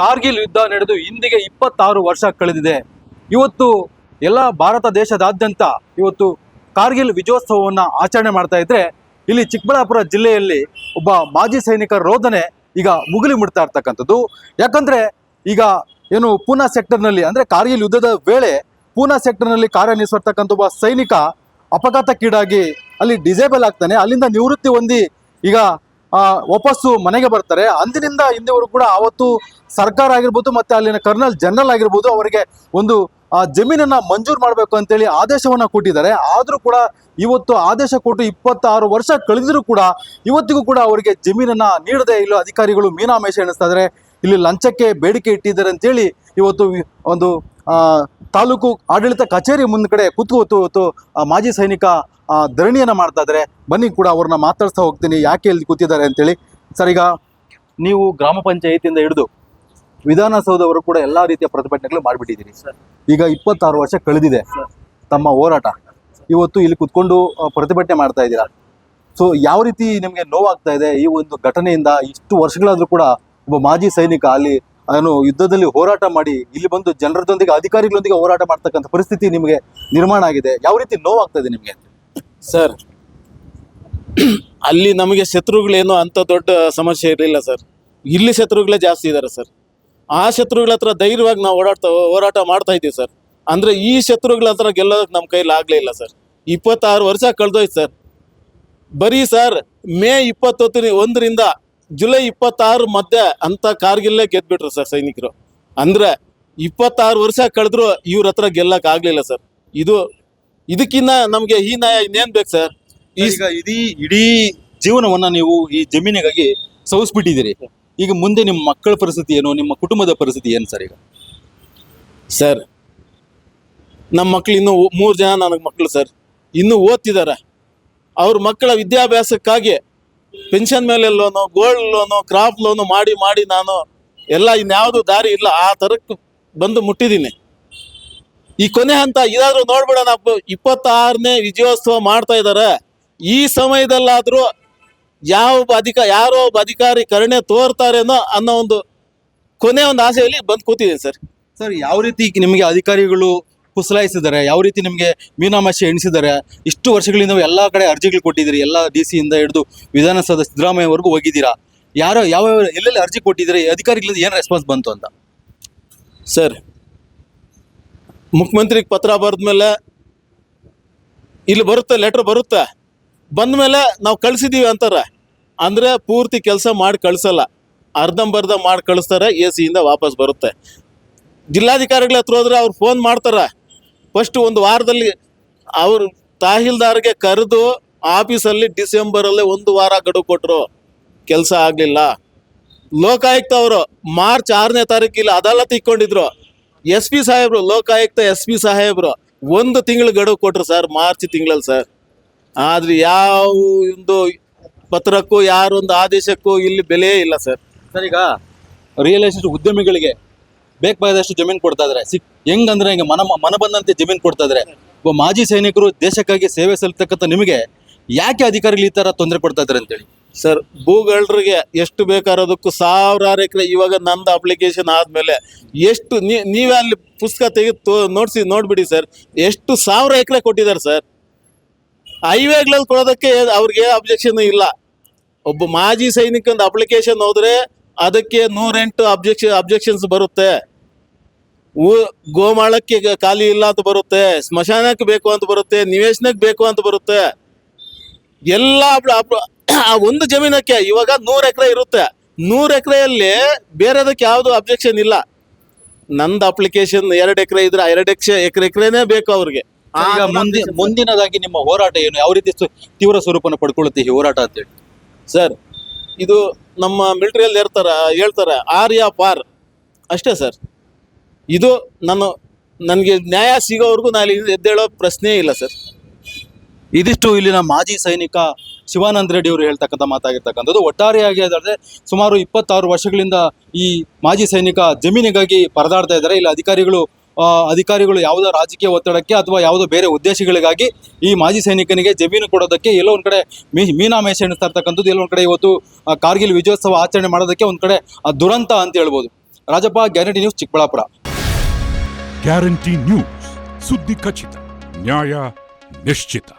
ಕಾರ್ಗಿಲ್ ಯುದ್ಧ ನಡೆದು ಇಂದಿಗೆ ಇಪ್ಪತ್ತಾರು ವರ್ಷ ಕಳೆದಿದೆ. ಇವತ್ತು ಎಲ್ಲ ಭಾರತ ದೇಶದಾದ್ಯಂತ ಇವತ್ತು ಕಾರ್ಗಿಲ್ ವಿಜಯೋತ್ಸವವನ್ನು ಆಚರಣೆ ಮಾಡ್ತಾ ಇದ್ರೆ ಇಲ್ಲಿ ಚಿಕ್ಕಬಳ್ಳಾಪುರ ಜಿಲ್ಲೆಯಲ್ಲಿ ಒಬ್ಬ ಮಾಜಿ ಸೈನಿಕರ ರೋದನೆ ಈಗ ಮುಗಿಲಿ ಮುಡ್ತಾ ಇರ್ತಕ್ಕಂಥದ್ದು. ಯಾಕಂದ್ರೆ ಈಗ ಏನು ಪೂನಾ ಸೆಕ್ಟರ್ನಲ್ಲಿ ಅಂದರೆ ಕಾರ್ಗಿಲ್ ಯುದ್ಧದ ವೇಳೆ ಪೂನಾ ಸೆಕ್ಟರ್ನಲ್ಲಿ ಕಾರ್ಯನಿರ್ವಹಿಸ್ತಕ್ಕಂಥ ಒಬ್ಬ ಸೈನಿಕ ಅಪಘಾತಕ್ಕೀಡಾಗಿ ಅಲ್ಲಿ ಡಿಸೇಬಲ್ ಆಗ್ತಾನೆ. ಅಲ್ಲಿಂದ ನಿವೃತ್ತಿ ಹೊಂದಿ ಈಗ ವಾಪಸ್ಸು ಮನೆಗೆ ಬರ್ತಾರೆ. ಅಂದಿನಿಂದ ಹಿಂದೆವರು ಕೂಡ ಅವತ್ತು ಸರ್ಕಾರ ಆಗಿರ್ಬೋದು ಮತ್ತೆ ಅಲ್ಲಿನ ಕರ್ನಲ್ ಜನರಲ್ ಆಗಿರ್ಬೋದು ಅವರಿಗೆ ಒಂದು ಜಮೀನನ್ನ ಮಂಜೂರು ಮಾಡಬೇಕು ಅಂತೇಳಿ ಆದೇಶವನ್ನ ಕೊಟ್ಟಿದ್ದಾರೆ. ಆದರೂ ಕೂಡ ಇವತ್ತು ಆದೇಶ ಕೊಟ್ಟು ಇಪ್ಪತ್ತಾರು ವರ್ಷ ಕಳೆದಿರೂ ಕೂಡ ಇವತ್ತಿಗೂ ಕೂಡ ಅವರಿಗೆ ಜಮೀನನ್ನ ನೀಡದೆ ಇಲ್ಲೋ. ಅಧಿಕಾರಿಗಳು ಮೀನಾಮೇಷ ಎಣಿಸ್ತಾ ಇದ್ದಾರೆ ಇಲ್ಲಿ ಲಂಚಕ್ಕೆ ಬೇಡಿಕೆ ಇಟ್ಟಿದ್ದಾರೆ ಅಂತೇಳಿ ಇವತ್ತು ಒಂದು ತಾಲೂಕು ಆಡಳಿತ ಕಚೇರಿ ಮುಂದ್ಗಡೆ ಕೂತು ಹೊತ್ತು ಮಾಜಿ ಸೈನಿಕ ಧರಣಿಯನ್ನ ಮಾಡ್ತಾ ಇದ್ದಾರೆ ಬನ್ನಿ ಕೂಡ ಅವ್ರನ್ನ ಮಾತಾಡ್ಸ್ತಾ ಹೋಗ್ತೀನಿ. ಯಾಕೆ ಇಲ್ಲಿ ಕೂತಿದ್ದಾರೆ ಅಂತೇಳಿ. ಸರ್, ಈಗ ನೀವು ಗ್ರಾಮ ಪಂಚಾಯತಿಯಿಂದ ಹಿಡಿದು ವಿಧಾನಸೌಧವರು ಕೂಡ ಎಲ್ಲಾ ರೀತಿಯ ಪ್ರತಿಭಟನೆಗಳು ಮಾಡಿಬಿಟ್ಟಿದ್ದೀರಿ. ಈಗ ಇಪ್ಪತ್ತಾರು ವರ್ಷ ಕಳೆದಿದೆ ತಮ್ಮ ಹೋರಾಟ. ಇವತ್ತು ಇಲ್ಲಿ ಕುತ್ಕೊಂಡು ಪ್ರತಿಭಟನೆ ಮಾಡ್ತಾ ಇದ್ದೀರಾ? ಸೊ ಯಾವ ರೀತಿ ನಿಮಗೆ ನೋವಾಗ್ತಾ ಇದೆ ಈ ಒಂದು ಘಟನೆಯಿಂದ? ಇಷ್ಟು ವರ್ಷಗಳಾದರೂ ಕೂಡ ಒಬ್ಬ ಮಾಜಿ ಸೈನಿಕ ಅಲ್ಲಿ ಏನು ಯುದ್ಧದಲ್ಲಿ ಹೋರಾಟ ಮಾಡಿ ಇಲ್ಲಿ ಬಂದು ಜನರದೊಂದಿಗೆ, ಅಧಿಕಾರಿಗಳೊಂದಿಗೆ ಹೋರಾಟ ಮಾಡ್ತಕ್ಕಂಥ ಪರಿಸ್ಥಿತಿ ನಿಮಗೆ ನಿರ್ಮಾಣ ಆಗಿದೆ. ಯಾವ ರೀತಿ ನೋವಾಗ್ತದೆ ನಿಮಗೆ? ಸರ್, ಅಲ್ಲಿ ನಮಗೆ ಶತ್ರುಗಳೇನು ಅಂತ ದೊಡ್ಡ ಸಮಸ್ಯೆ ಇರಲಿಲ್ಲ ಸರ್. ಇಲ್ಲಿ ಶತ್ರುಗಳೇ ಜಾಸ್ತಿ ಇದ್ದಾರೆ ಸರ್. ಆ ಶತ್ರುಗಳ ಹತ್ರ ಧೈರ್ಯವಾಗಿ ನಾವು ಓಡಾಡ್ತಾ, ಹೋರಾಟ ಮಾಡ್ತಾ ಇದ್ದೀವಿ ಸರ್. ಅಂದ್ರೆ ಈ ಶತ್ರುಗಳ ಹತ್ರ ಗೆಲ್ಲೋದಕ್ಕೆ ನಮ್ಮ ಕೈಲಿ ಆಗಲೇ ಇಲ್ಲ ಸರ್. ಇಪ್ಪತ್ತಾರು ವರ್ಷ ಕಳೆದೋಯ್ತು ಸರ್. ಬರೀ ಸರ್, ಮೇ ಇಪ್ಪತ್ತೊತ್ತು ಒಂದರಿಂದ ಜುಲೈ ಇಪ್ಪತ್ತಾರು ಮಧ್ಯೆ ಅಂತ ಕಾರ್ಗಿಲ್ಲೇ ಗೆದ್ಬಿಟ್ರು ಸರ್ ಸೈನಿಕರು. ಅಂದ್ರೆ ಇಪ್ಪತ್ತಾರು ವರ್ಷ ಕಳೆದ್ರು ಇವ್ರ ಹತ್ರ ಗೆಲ್ಲಕ್ ಆಗ್ಲಿಲ್ಲ ಸರ್. ಇದು ಇದಕ್ಕಿನ್ನ ನಮ್ಗೆ ಈ ನ್ಯಾಯ ಇನ್ನೇನ್ ಬೇಕು ಸರ್? ಈಗ ಇಡೀ ಇಡೀ ಜೀವನವನ್ನ ನೀವು ಈ ಜಮೀನಿಗಾಗಿ ಸವಿಸ್ಬಿಟ್ಟಿದ್ದೀರಿ ಈಗ ಮುಂದೆ ನಿಮ್ಮ ಮಕ್ಕಳ ಪರಿಸ್ಥಿತಿ ಏನು ನಿಮ್ಮ ಕುಟುಂಬದ ಪರಿಸ್ಥಿತಿ ಏನು ಸರ್ ಈಗ? ಸರ್ ನಮ್ಮ ಮಕ್ಳು ಇನ್ನೂ ಮೂರು ಜನ ನನಗೆ ಮಕ್ಕಳು ಸರ್. ಇನ್ನೂ ಓದ್ತಿದ್ದಾರೆ. ಅವ್ರ ಮಕ್ಕಳ ವಿದ್ಯಾಭ್ಯಾಸಕ್ಕಾಗಿ ಪೆನ್ಷನ್ ಮೇಲೆ loan gold loan crop loan ಮಾಡಿ ಮಾಡಿ ನಾನು ಎಲ್ಲ ಇನ್ಯಾವುದು ದಾರಿ ಇಲ್ಲ, ಆ ಥರಕ್ಕೆ ಬಂದು ಮುಟ್ಟಿದ್ದೀನಿ. ಈ ಕೊನೆ ಹಂತ ಇದಾದ್ರೂ ನೋಡ್ಬಿಡೋಣ ಇಪ್ಪತ್ತಾರನೇ ವಿಜಯೋತ್ಸವ ಮಾಡ್ತಾ ಇದ್ದಾರೆ ಈ ಸಮಯದಲ್ಲಾದರೂ ಯಾವ ಅಧಿಕ, ಯಾರೋ ಒಬ್ಬ ಅಧಿಕಾರಿ ಕರುಣೆ ತೋರ್ತಾರೇನೋ ಅನ್ನೋ ಒಂದು ಕೊನೆ ಒಂದು ಆಸೆಯಲ್ಲಿ ಬಂದು ಕೂತಿದ್ದೀನಿ ಸರ್. ಸರ್, ಯಾವ ರೀತಿ ನಿಮಗೆ ಅಧಿಕಾರಿಗಳು ಕುಸಲಾಯಿಸಿದ್ದಾರೆ ಯಾವ ರೀತಿ ನಿಮಗೆ ಮೀನಾಮಾಶಿ ಎಣಿಸಿದ್ದಾರೆ, ಇಷ್ಟು ವರ್ಷಗಳಿಂದ ಎಲ್ಲ ಕಡೆ ಅರ್ಜಿಗಳು ಕೊಟ್ಟಿದ್ದೀರಿ, ಎಲ್ಲ ಡಿ ಸಿಯಿಂದ ಹಿಡಿದು ವಿಧಾನಸೌಧ ಸಿದ್ದರಾಮಯ್ಯವರೆಗೂ ಹೋಗಿದ್ದೀರಾ? ಯಾರೋ ಯಾವ ಎಲ್ಲೆಲ್ಲಿ ಅರ್ಜಿ ಕೊಟ್ಟಿದ್ದೀರಿ, ಅಧಿಕಾರಿಗಳಿಂದ ಏನು ರೆಸ್ಪಾನ್ಸ್ ಬಂತು ಅಂತ? ಸರ್, ಮುಖ್ಯಮಂತ್ರಿಗೆ ಪತ್ರ ಬರೆದ್ಮೇಲೆ, ಇಲ್ಲಿ ಬರುತ್ತೆ ಲೆಟ್ರ್ ಬರುತ್ತೆ. ಬಂದ್ಮೇಲೆ ನಾವು ಕಳಿಸಿದ್ದೀವಿ ಅಂತಾರೆ. ಅಂದರೆ ಪೂರ್ತಿ ಕೆಲಸ ಮಾಡಿ ಕಳಿಸಲ್ಲ. ಅರ್ಧಂಬರ್ಧ ಮಾಡಿ ಕಳಿಸ್ತಾರೆ, ಎ ಸಿಯಿಂದ ವಾಪಸ್ ಬರುತ್ತೆ. ಜಿಲ್ಲಾಧಿಕಾರಿಗಳ ಹತ್ರ ಹೋದ್ರೆ ಅವ್ರು ಫೋನ್ ಮಾಡ್ತಾರೆ. ಫಸ್ಟ್ ಒಂದು ವಾರದಲ್ಲಿ ಅವರು ತಹಶೀಲ್ದಾರ್ಗೆ ಕರೆದು ಆಫೀಸಲ್ಲಿ ಡಿಸೆಂಬರಲ್ಲೇ ಒಂದು ವಾರ ಗಡುವು ಕೊಟ್ಟರು ಕೆಲಸ ಆಗಲಿಲ್ಲ. ಲೋಕಾಯುಕ್ತ ಅವರು ಮಾರ್ಚ್ ಆರನೇ ತಾರೀಕು ಇಲ್ಲಿ ಅದಾಲತ್ ಇಕ್ಕೊಂಡಿದ್ರು ಎಸ್ ಪಿ ಸಾಹೇಬ್ರು, ಲೋಕಾಯುಕ್ತ ಎಸ್ ಪಿ ಸಾಹೇಬ್ರು ಒಂದು ತಿಂಗಳು ಗಡುವು ಕೊಟ್ಟರು ಸರ್, ಮಾರ್ಚ್ ತಿಂಗಳಲ್ಲಿ ಸರ್. ಆದ್ರೆ ಯಾವ ಒಂದು ಪತ್ರಕ್ಕೂ, ಯಾರೊಂದು ಆದೇಶಕ್ಕೂ ಇಲ್ಲಿ ಬೆಲೆಯೇ ಇಲ್ಲ ಸರ್. ಸರ್, ಈಗ ರಿಯಲ್ ಎಸ್ಟೇಟ್ ಉದ್ಯಮಿಗಳಿಗೆ ಬೇಕಾದಷ್ಟು ಜಮೀನು ಕೊಡ್ತಾ ಇದ್ದಾರೆ ಸಿಕ್ ಹೆಂಗಂದ್ರೆ ಹಿಂಗೆ ಮನ ಮನ ಬಂದಂತೆ ಜಮೀನು ಕೊಡ್ತಾ ಇದ್ದಾರೆ ಒಬ್ಬ ಮಾಜಿ ಸೈನಿಕರು ದೇಶಕ್ಕಾಗಿ ಸೇವೆ ಸಲ್ಲಿಸ್ತಕ್ಕಂಥ ನಿಮಗೆ ಯಾಕೆ ಅಧಿಕಾರಿಗಳು ಈ ತರ ತೊಂದರೆ ಕೊಡ್ತಾ ಇದ್ದಾರೆ ಅಂತೇಳಿ? ಸರ್, ಭೂಗಳರಿಗೆ ಎಷ್ಟು ಬೇಕಾರೋದಕ್ಕೂ ಸಾವಿರಾರು ಎಕರೆ ಇವಾಗ ನಂದು ಅಪ್ಲಿಕೇಶನ್ ಆದ್ಮೇಲೆ ಎಷ್ಟು ನೀವೇ ಅಲ್ಲಿ ಪುಸ್ತಕ ತೆಗೆದು ನೋಡಿಸಿ, ನೋಡ್ಬಿಡಿ ಸರ್. ಎಷ್ಟು ಸಾವಿರ ಎಕರೆ ಕೊಟ್ಟಿದ್ದಾರೆ ಸರ್. ಹೈವೇಗಳಲ್ಲಿ ಕೊಡೋದಕ್ಕೆ ಅವ್ರಿಗೆ ಅಬ್ಜೆಕ್ಷನ್ ಇಲ್ಲ. ಒಬ್ಬ ಮಾಜಿ ಸೈನಿಕಂದು ಅಪ್ಲಿಕೇಶನ್ ಹೋದ್ರೆ ಅದಕ್ಕೆ ನೂರೆಂಟು ಅಬ್ಜೆಕ್ಷನ್ ಅಬ್ಜೆಕ್ಷನ್ಸ್ ಬರುತ್ತೆ. ಊ- ಗೋಮಾಳಕ್ಕೆ ಖಾಲಿ ಇಲ್ಲ ಅಂತ ಬರುತ್ತೆ. ಸ್ಮಶಾನಕ್ಕೆ ಬೇಕು ಅಂತ ಬರುತ್ತೆ. ನಿವೇಶನಕ್ಕೆ ಬೇಕು ಅಂತ ಬರುತ್ತೆ. ಎಲ್ಲ ಆ ಒಂದು ಜಮೀನಕ್ಕೆ ಇವಾಗ ನೂರ್ ಎಕರೆ ಇರುತ್ತೆ. ನೂರ್ ಎಕರೆಯಲ್ಲಿ ಬೇರೆದಕ್ಕೆ ಯಾವುದು ಅಬ್ಜೆಕ್ಷನ್ ಇಲ್ಲ. ನಂದು ಅಪ್ಲಿಕೇಶನ್ ಎರಡು ಎಕರೆ ಇದ್ರೆ ಎರಡು ಎಕರೆ ಎಕರೆ ಎಕರೆನೇ ಬೇಕು ಅವ್ರಿಗೆ. ಮುಂದಿನದಾಗಿ ನಿಮ್ಮ ಹೋರಾಟ ಏನು? ಯಾವ ರೀತಿ ತೀವ್ರ ಸ್ವರೂಪನ ಪಡ್ಕೊಳ್ಳುತ್ತೆ ಈ ಹೋರಾಟ ಅಂತೇಳಿ ಸರ್ ಇದು ನಮ್ಮ ಮಿಲಿಟರಿಯಲ್ಲಿ ಇರ್ತಾರ, ಹೇಳ್ತಾರೆ, ಆರ್ಯ ಪಾರ್. ಅಷ್ಟೇ ಸರ್. ಇದು ನಾನು ನನಗೆ ನ್ಯಾಯ ಸಿಗೋವರೆಗೂ ನಾನು ಇಲ್ಲಿ ಎದ್ದೇಳೋ ಪ್ರಶ್ನೆ ಇಲ್ಲ ಸರ್. ಇದಿಷ್ಟು ಇಲ್ಲಿನ ಮಾಜಿ ಸೈನಿಕ ಶಿವಾನಂದ ರೆಡ್ಡಿ ಅವರು ಹೇಳ್ತಕ್ಕಂಥ ಮಾತಾಗಿರ್ತಕ್ಕಂಥದ್ದು. ಒಟ್ಟಾರೆಯಾಗಿ ಅದರದೆ ಸುಮಾರು ಇಪ್ಪತ್ತಾರು ವರ್ಷಗಳಿಂದ ಈ ಮಾಜಿ ಸೈನಿಕ ಜಮೀನಿಗಾಗಿ ಪರದಾಡ್ತಾ ಇದ್ದಾರೆ. ಇಲ್ಲಿ ಅಧಿಕಾರಿಗಳು ಅಧಿಕಾರಿಗಳು ಯಾವುದೋ ರಾಜಕೀಯ ಒತ್ತಡಕ್ಕೆ ಅಥವಾ ಯಾವುದೋ ಬೇರೆ ಉದ್ದೇಶಗಳಿಗಾಗಿ ಈ ಮಾಜಿ ಸೈನಿಕನಿಗೆ ಜಮೀನು ಕೊಡೋದಕ್ಕೆ ಎಲ್ಲೋ ಒಂದು ಕಡೆ ಮೀ, ಮೀನಾಮೇಷ ಎಣಿಸ್ತಾ ಇರ್ತಕ್ಕಂಥದ್ದು, ಎಲ್ಲೋ ಒಂದು ಕಡೆ ಇವತ್ತು ಕಾರ್ಗಿಲ್ ವಿಜಯೋತ್ಸವ ಆಚರಣೆ ಮಾಡೋದಕ್ಕೆ ಒಂದು ಕಡೆ ದುರಂತ ಅಂತ ಹೇಳ್ಬೋದು. Rajappa, guarantee news, Chikkaballapur. Guarantee news, ಸುದ್ದಿ ಖಚಿತ, ನ್ಯಾಯ ನಿಶ್ಚಿತ.